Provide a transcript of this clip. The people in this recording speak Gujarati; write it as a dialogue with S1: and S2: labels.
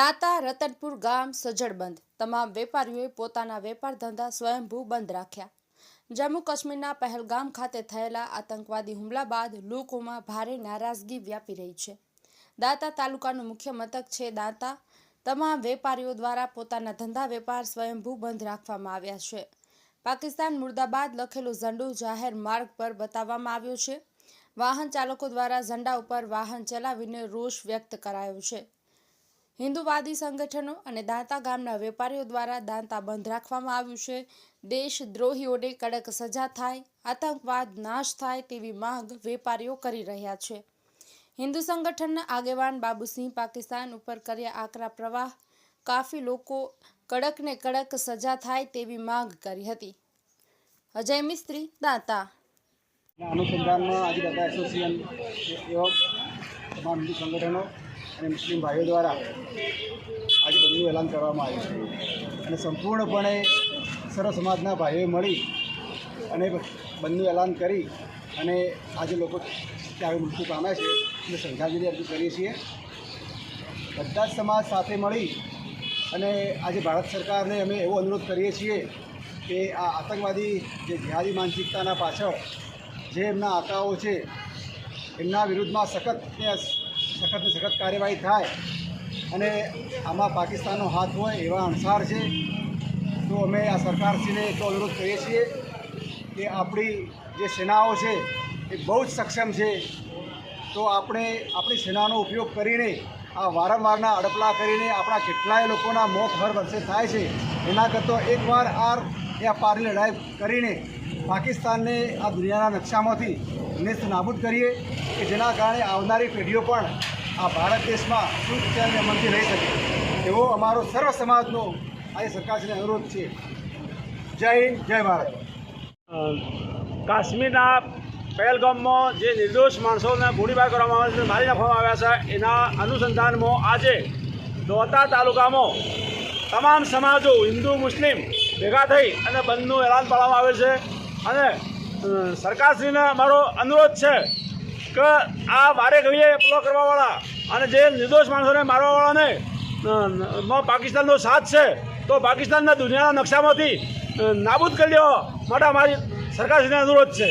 S1: દાંતા રતનપુર ગામ સજ્જડ બંધ. તમામ વેપારીઓએ પોતાના વેપાર ધંધા સ્વયંભૂ બંધ રાખ્યા. જમ્મુ કાશ્મીરના પહેલગામ ખાતે થયેલા આતંકવાદી હુમલા બાદ લોકોમાં ભારે નારાજગી વ્યાપી રહી છે. દાંતા તાલુકાનું મુખ્ય મથક છે દાંતા. તમામ વેપારીઓ દ્વારા પોતાના ધંધા વેપાર સ્વયંભૂ બંધ રાખવામાં આવ્યા છે. પાકિસ્તાન મુર્દાબાદ લખેલો ઝંડો જાહેર માર્ગ પર બતાવવામાં આવ્યો છે. વાહન ચાલકો દ્વારા ઝંડા ઉપર વાહન ચલાવીને રોષ વ્યક્ત કરાયો છે. હિન્દુવાદી સંગઠનો અને દાંતા ગામના વેપારીઓ દ્વારા દાંતા બંધ રાખવામાં આવ્યું છે. દેશદ્રોહીઓને કડક સજા થાય, આતંકવાદ નાશ થાય તેવી માંગ વેપારીઓ કરી રહ્યા છે. હિન્દુ સંગઠનના આગેવાન બાબુસિંહ પાકિસ્તાન ઉપર કર્યા આકરા પ્રવાહ કાફી લોકો કડકને કડક સજા થાય તેવી માંગ કરી હતી. અજય મિસ્ત્રી, દાંતા.
S2: અનુસંધાનમાં આજે દાદા એસોસિએશન, એવા તમામ હિન્દુ સંગઠનો અને મુસ્લિમ ભાઈઓ દ્વારા આજે બધું એલાન કરવામાં આવ્યું છે. અને સંપૂર્ણપણે સર્વ સમાજના ભાઈઓએ મળી અને બંધનું એલાન કરી અને આજે લોકો ત્યારે મૃત્યુ પામ્યા છે. અમે શ્રદ્ધાંજલિ અર્પિત કરીએ છીએ. બધા જ સમાજ સાથે મળી અને આજે ભારત સરકારને અમે એવો અનુરોધ કરીએ છીએ કે આ આતંકવાદી જે જિહાદી માનસિકતાના પાછળ જે એમના આંકાઓ છે, એમના વિરુદ્ધમાં સખત ને સખત કાર્યવાહી થાય અને આમાં પાકિસ્તાનનો હાથ હોય એવા અણસાર છે, તો અમે આ સરકારશ્રીને એટલો અનુરોધ કરીએ છીએ કે આપણી જે સેનાઓ છે એ બહુ જ સક્ષમ છે. તો આપણે આપણી સેનાનો ઉપયોગ કરીને આ વારંવારના અડપલા કરીને આપણા કેટલાય લોકોના મોત હર વર્ષે થાય છે. એના કરતાં એકવાર આ એ પારની લડાઈ કરીને પાકિસ્તાનને આ દુનિયાના નકશામાંથી નેસ્ત નાબૂદ કરીએ કે જેના કારણે આવનારી પેઢીઓ પણ આ ભારત દેશમાં સુખ અને અમનથી રહી શકે. એવો અમારો સર્વ સમાજનો આજે સરકારશ્રીને અનુરોધ છે. જય હિન્દ, જય ભારત.
S3: કાશ્મીરના પહેલગામમાં જે નિર્દોષ માણસોને ગોળીબાર કરવામાં આવે છે, મારી નાખવામાં આવ્યા છે, એના અનુસંધાનમાં આજે દોતા તાલુકામાં તમામ સમાજો, હિન્દુ, મુસ્લિમ ભેગા થઈ અને બંધનું એલાન પાડવામાં આવે છે. અને સરકારશ્રીને અમારો અનુરોધ છે કે આ વારે ઘડીએ એપલો કરવાવાળા અને જે નિર્દોષ માણસોને મારવાવાળાને પાકિસ્તાનનો સાથ છે, તો પાકિસ્તાનના દુનિયાના નકશામાંથી નાબૂદ કરી દેવા માટે અમારી સરકારશ્રીને અનુરોધ છે.